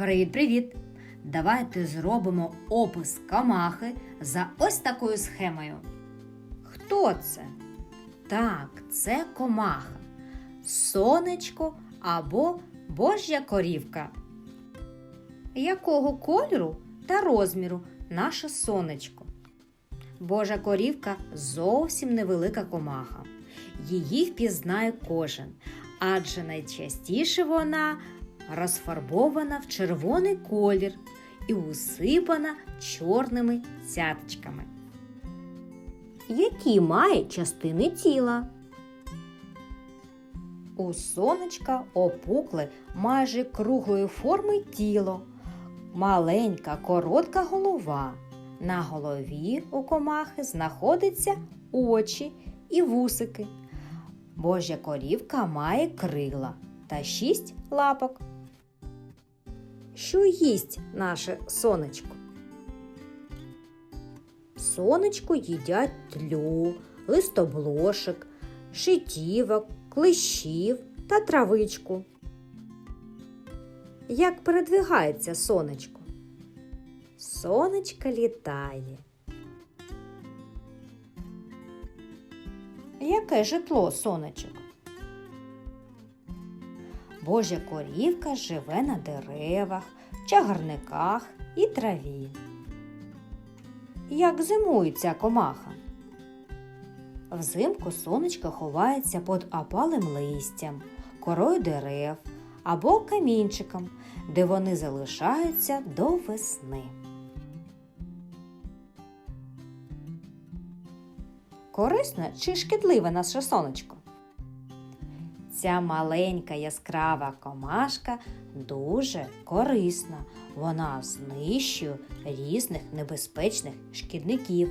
Привіт-привіт! Давайте зробимо опис камахи за ось такою схемою. Хто це? Так, це комаха, сонечко або божя корівка. Якого кольору та розміру наше сонечко? Божа корівка зовсім невелика комаха. Її впізнає кожен, адже найчастіше вона розфарбована в червоний колір і усипана чорними цяточками. Які має частини тіла? У сонечка опукле майже круглої форми тіло, маленька коротка голова. На голові у комахи знаходяться очі і вусики. Божа корівка має крила та шість лапок. Що їсть наше сонечко? Сонечко їдять тлю, листоблошик, шитівок, клещів та травичку. Як передвигається сонечко? Сонечко літає. Яке житло сонечок? Божа корівка живе на деревах, чагарниках і траві. Як зимує ця комаха? Взимку сонечко ховається під опалим листям, корою дерев або камінчиком, де вони залишаються до весни. Корисне чи шкідливе наше сонечко? Ця маленька яскрава комашка дуже корисна. Вона знищує різних небезпечних шкідників.